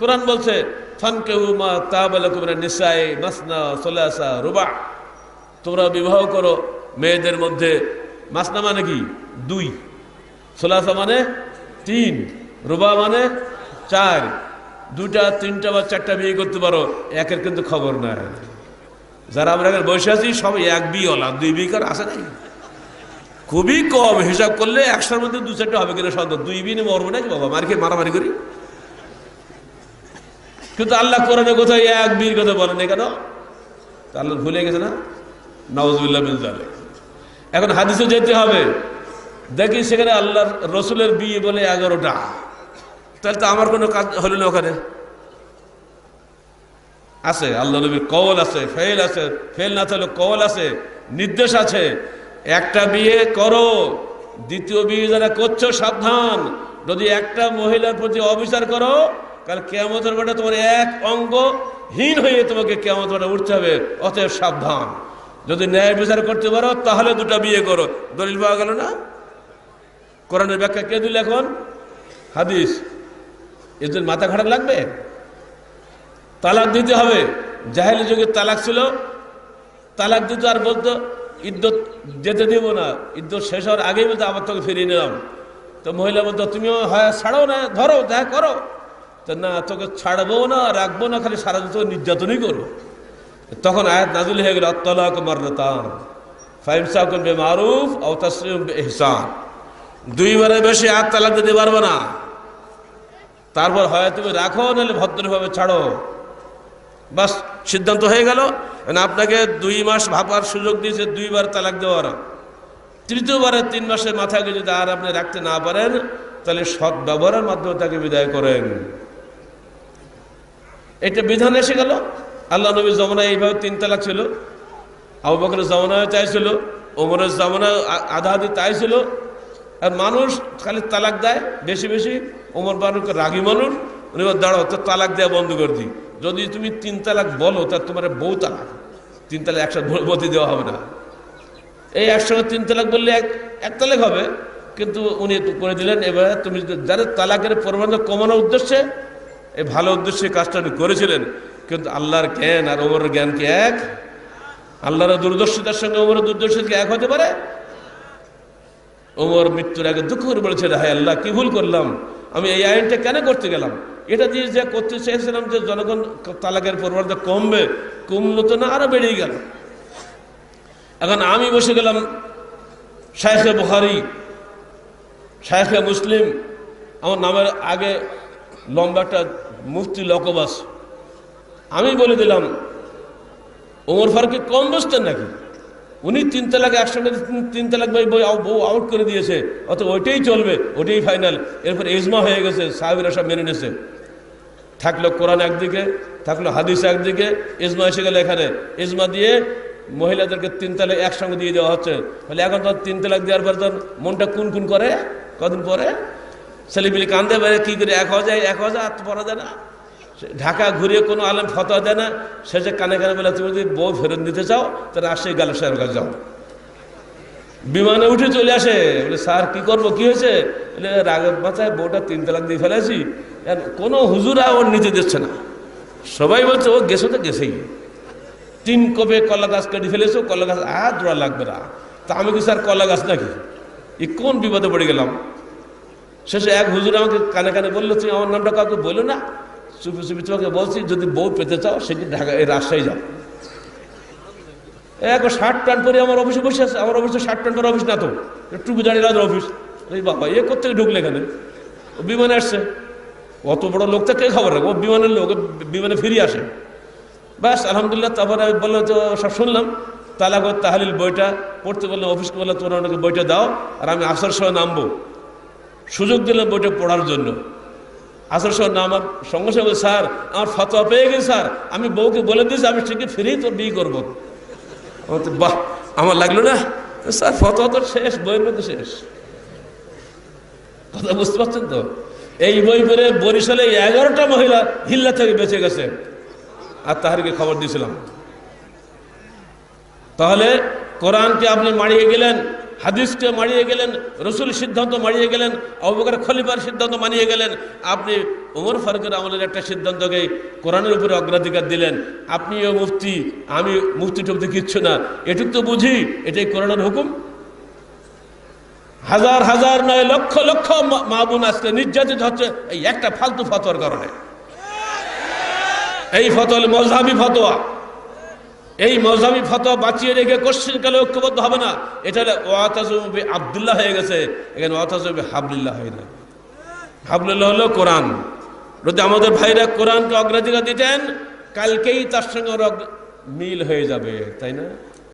কোরআন বলছে সোলাসা তোমরা বিবাহ করো মেয়েদের মধ্যে, মাসনা মানে কি? দুই। সোলাসা মানে তিন, রুবা মানে চার। দুটা তিনটা বা চারটা বিয়ে করতে পারো, একের কিন্তু খবর নাই। যারা আমরা এখানে বসে আছি সব এক বিয়ে হলা দুই বিয়ে কার আসে নাই। খুবই কম হিসাব করলে একশোর মধ্যে দু চারটা হবে কিনা সন্দেহ। দুই বিয়ে নিয়ে মরবো নাকি বাবা? মারকে মারামারি করি? কিন্তু আল্লাহ কোরআনে কোথায় এক বিয়ের কথা বলেন কেন? আল্লাহ ভুলে গেছে না? নওয়াজুল্লাহ বিন জালে এখন হাদিসে যেতে হবে। দেখি সেখানে আল্লাহ রসুলের বিয়ে বলে এগারোটা। তাহলে তো আমার কোনো কাজ হলো না ওখানে। আছে, আল্লাহ নবীর কওল আছে ফেল আছে ফেল না থাকলে কওল আছে, নির্দেশ আছে। একটা বিয়ে করো, দ্বিতীয় বিয়ে যারা করছ সাবধান। যদি একটা মহিলার প্রতি অবিচার করো কারণ কেমতের বেটা তোমার এক অঙ্গ হীন হয়ে তোমাকে কেমত বেটা উঠতে হবে, অতএব সাবধান। যদি ন্যায় বিচার করতে পারো, তাহলে দুটা বিয়ে করো। দলিল পাওয়া গেল না? কোরআনের ব্যাখ্যা কে দিল এখন? হাদিস। এদের মাথা খারাপ লাগবে? তালাক দিতে হবে। জাহেলি যুগে তালাক ছিল। তালাক দিত আর বলতো, ইদ্যত যেতে দিব না। ইদ্যত শেষ হওয়ার আগেই বলতো, আবার তোকে ফিরিয়ে নিলাম। তো মহিলা বলতো তুমিও হয়, ছাড়ো না, ধরো, দেখা করো। না তোকে ছাড়বো না, রাখব না, খালি সারা তোকে নির্যাতনই করব। তখন আয়াত নাজুল হয়ে গেল আত্মলাক মারতাম। ফাইম সাকুন বে মারুফ ও তসলিম বে বেশি আয়াত তালাক দিতে পারব না। তারপর হয় তুমি রাখো, নাহলে ভদ্রভাবে ছাড়ো। বাস, সিদ্ধান্ত হয়ে গেল। আপনাকে দুই মাস ভাবার সুযোগ দিয়েছে, দুইবার তালাক দেওয়ার। তৃতীয়বারে তিন মাসের মাথাকে যদি আর আপনি রাখতে না পারেন, তাহলে সৎ ব্যবহারের মাধ্যমে তাকে বিদায় করেন। এটা বিধান এসে গেল। আল্লাহ নবীর জমানায় এইভাবে তিন তালাক ছিল। আবু বকরের জমানায় তাই ছিল, ওমরের জমানায় আধা আধি তাই ছিল। আর মানুষ খালি তালাক দেয়, বেশি বেশি। ওমর বানুক রাগী মানুষ, উনি দাঁড়াও তো তালাক দেওয়া বন্ধ করে দিই। যদি তুমি তিন তালাক বলো, তা তোমার বউ তালাক। তিন তালাক একসাথে বতি দেওয়া হবে না। এই একসঙ্গে তিন তালাক বললে এক এক তালাক হবে। কিন্তু উনি করে দিলেন, এবার তুমি যাদের তালাকের পরিমাণ কমানোর উদ্দেশ্যে এই ভালো উদ্দেশ্যে কাজটা উনি করেছিলেন, কিন্তু আল্লাহর জ্ঞান আর ওমরের জ্ঞান কি এক? আল্লাহর দূরদর্শিতার সঙ্গে ওমরের দূরদর্শিতা এক হতে পারে? ওমর মৃত্যুর আগে দুঃখ করে বলেছিল হায় আল্লাহ, কি ভুল করলাম? আমি এই আইনটা কেন করতে গেলাম? এটা দিয়ে যা করতে চেয়েছিলাম যে জনগণ তালাকের পরিমাণটা কমবে, কমলো তো না, আরও বেড়েই গেল। এখন আমি বসে গেলাম শায়েখে বুখারি শায়েখে মুসলিম, আমার নামের আগে লম্বা একটা মুফতি লকবাস। আমি বলে দিলাম, ওমর ফারুককে কম বসতেন নাকি? উনি তিন তালাক, একসঙ্গে তিন- তালাক বই বই বউ আউট করে দিয়েছে, অত ওইটাই চলবে, ওইটাই ফাইনাল এরপর এজমা হয়ে গেছে, সাহেবেরা সব মেনে নিয়েছে। থাকল কোরআন একদিকে, থাকল হাদিস একদিকে, ইজমা এসে গেলে এখানে। ইজমা দিয়ে মহিলাদেরকে তিন তালাক একসঙ্গে দিয়ে দেওয়া হচ্ছে। তাহলে এখন তো তিন তালাক দেওয়ার পর তো মনটা কুন কুন করে? কদিন পরে? ছেলেপিলি কান্দে বেড়ে কী করে এক যায়, এক হওয়া যায়, আর যায় না? ঢাকা ঘুরিয়ে কোনো আলেম ফতোয়া দেয় না। সে যে কানে কানে বলে, তুমি যদি বউ ফেরত দিতে চাও, তাহলে আসে গেল সাহেবের কাছে যাও। বিমানে উঠে চলে আসে। বলে, স্যার, কি করব? কি হয়েছে? বলে রাগের মাথায় বউটা তিন তালাক দিয়ে ফেলেছি। কোনো হুজুরা ওর নিতে দিচ্ছে না। সবাই বলছে, ও গেছো তো গেছেই। তিন কবে কলা গাছ কেটে ফেলেছো কলা গাছ আর জোড়া লাগবে না। তা আমি কি স্যার কলা গাছ নাকি? এই কোন বিপদে পড়ে গেলাম? শেষে এক হুজুর আমাকে কানে কানে বলল, তুমি আমার নামটা কাউকে বলো না? চুপি চুপি তোমাকে বলছি, যদি বউ পেতে চাও সেটি ঢাকা, এই রাজশাহী যাও। এক শার্ট প্যান্ট পরে আমার অফিসে বসে আছে, আমার অফিসে শার্ট প্যান্ট পরে অফিস না তো টুপি দাঁড়িয়ে রাজার অফিস। এই বাবা, এ করতে ঢুকলে এখানে? ও বিমানে আসছে। অত বড় লোকটা কে খবর রাখবে? ও বিমানের লোক বিমানে ফিরে আসে। ব্যাস, আলহামদুলিল্লাহ, তারপরে আমি বলল তো সব শুনলাম, তালাক ও তাহালিল বইটা পড়তে বললাম অফিসকে বললাম তোমরা ওনাকে বইটা দাও, আর আমি আসার সময় নামবো। সুযোগ দিলাম বইটা পড়ার জন্য। আসার সময় নামার সঙ্গে সঙ্গে স্যার, আমার ফতোয়া পেয়ে গেছে স্যার, আমি বউকে বলে দিয়েছি, আমি ঠিকই ফিরেই তোর বিয়ে করব। আমার বাহ, আমার লাগল না? স্যার, ফতোয়া তো শেষ, বইয়ের মধ্যে শেষ। কথা বুঝতে পারছেন তো? এই বই পড়ে বরিশালে এগারোটা মহিলা হিল্লা থেকে বেঁচে গেছে। আর তাহারিকে খবর দিয়েছিলাম। তাহলে কোরআনকে আপনি মারিয়ে গেলেন হাদিসকে মারিয়ে গেলেন, রসুল সিদ্ধান্ত মারিয়ে গেলেন অবকার খলিফার সিদ্ধান্ত মানিয়ে গেলেন। আপনি ওমর ফারুকের আমলের একটা সিদ্ধান্তকে কোরআনের উপরে অগ্রাধিকার দিলেন। আপনিও মুফতি, আমি মুফতি টুফতি কিচ্ছু না। এটুক তো বুঝি, এটাই কোরআনের হুকুম। হাজার হাজার নয় লক্ষ লক্ষ মা- বোন আজকে নির্যাতিত হচ্ছে এই একটা ফালতু ফতোয়ার কারণে। এই ফতোয়া মজহাবি ফতোয়া। এই মজাবি ফতোয়া বাঁচিয়ে রেখে কোশ্চিন কালে ঐক্যবদ্ধ হবে না। এটা হলে ওয়াতাজুবি আবদুল্লাহ হয়ে গেছে। এখানে ওয়াতাজুবি হাবলিল্লাহ হয়ে না হাবলুল্লাহ হলো কোরআন। যদি আমাদের ভাইরা কোরআনকে অগ্রাধিকার দিতেন, কালকেই তার সঙ্গে ওরা মিল হয়ে যাবে, তাই না?